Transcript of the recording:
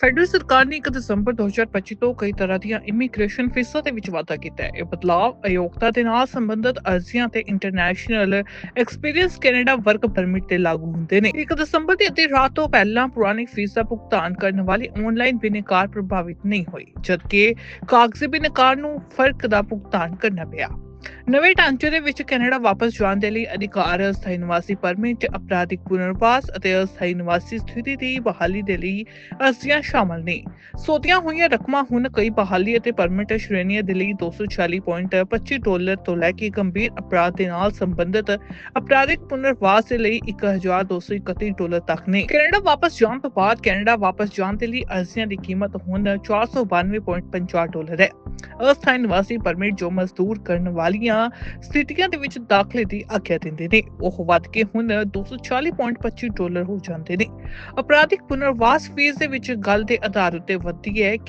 Federal ਸਰਕਾਰ ਨੇ 1 ਦਸੰਬਰ 2025 ਤੋਂ ਕਈ ਤਰ੍ਹਾਂ ਦੀਆਂ ਇਮੀਗ੍ਰੇਸ਼ਨ ਫੀਸਾਂ ਦੇ ਵਿੱਚ ਵਾਧਾ ਕੀਤਾ ਹੈ। ਇਹ ਬਦਲਾਅ ਅਯੋਗਤਾ ਦੇ ਨਾਲ ਸੰਬੰਧਿਤ ਅਰਜ਼ੀਆਂ ਤੇ international experience Canada work permit ਤੇ ਲਾਗੂ ਹੁੰਦੇ ਨੇ। 1 ਦਸੰਬਰ ਦੀ ਅੱਧੀ ਰਾਤ ਤੋਂ ਪਹਿਲਾਂ ਪੁਰਾਣੀ ਫੀਸ ਦਾ ਭੁਗਤਾਨ ਕਰਨ ਵਾਲੀ ਆਨਲਾਈਨ ਬਿਨਕਾਰ ਪ੍ਰਭਾਵਿਤ ਨਹੀਂ ਹੋਈ, ਜਦਕਿ ਕਾਗਜ਼ੀ ਬਿਨਕਾਰ ਨੂੰ ਫ਼ਰਕ ਦਾ ਭੁਗਤਾਨ ਕਰਨਾ ਪਿਆ। ਨਵੇਂ ਢਾਂਚੇ ਦੇ ਵਿੱਚ ਕੈਨੇਡਾ ਵਾਪਸ ਜਾਣ ਦੇ ਲਈ ਅਧਿਕਾਰ, ਅਸਥਾਈ ਨਿਵਾਸੀ ਪਰਮਿਟ, ਅਪਰਾਧਿਕ ਪੁਨਰਵਾਸ ਅਤੇ ਅਸਥਾਈ ਨਿਵਾਸੀ ਸਥਿਤੀ ਦੀ ਬਹਾਲੀ ਦੇ ਲਈ ਅਰਜ਼ੀਆਂ ਸ਼ਾਮਲ ਨੇ। ਸੋਧੀਆਂ ਹੋਈਆਂ ਰਕਮਾਂ ਹੁਣ ਕਈ ਬਹਾਲੀ ਅਤੇ ਪਰਮਿਟ ਸ਼੍ਰੇਣੀਆਂ ਦੇ ਲਈ 240.25 ਡਾਲਰ ਤੋਂ ਲੈ ਕੇ ਗੰਭੀਰ ਅਪਰਾਧ ਦੇ ਨਾਲ ਸੰਬੰਧਿਤ ਅਪਰਾਧਿਕ ਪੁਨਰਵਾਸ ਦੇ ਲਈ 1231 ਡਾਲਰ ਤੱਕ ਨੇ। ਕੈਨੇਡਾ ਵਾਪਸ ਜਾਣ ਤੋਂ ਬਾਅਦ ਕੈਨੇਡਾ ਵਾਪਸ ਜਾਣ ਦੇ ਲਈ ਅਰਜ਼ੀਆਂ ਦੀ ਕੀਮਤ ਹੁਣ 492.50 ਡਾਲਰ ਹੈ। ਅਸਥਾਈ ਨਿਵਾਸੀ ਪਰਮਿਟ ਜੋ ਮਜ਼ਦੂਰ ਕਰਨ ਵਾਲੇ ਵਾਲੀਆਂ ਸਥਿਤੀਆਂ ਦੇ ਵਿੱਚ ਦਾਖਲੇ ਦੀ ਆਗਿਆ ਦਿੰਦੇ ਨੇ। ਉਹ ਵੱਧ ਕੇ ਹੁਣ 240.25 ਡਾਲਰ ਹੋ ਜਾਂਦੇ ਨੇ। ਅਪਰਾਧਿਕ ਪੁਨਰਵਾਸ ਫੀਸ ਦੇ ਵਿੱਚ ਗੱਲ ਦੇ ਆਧਾਰ ਉੱਤੇ ਵੱਧਦੀ ਹੈ ਕਿ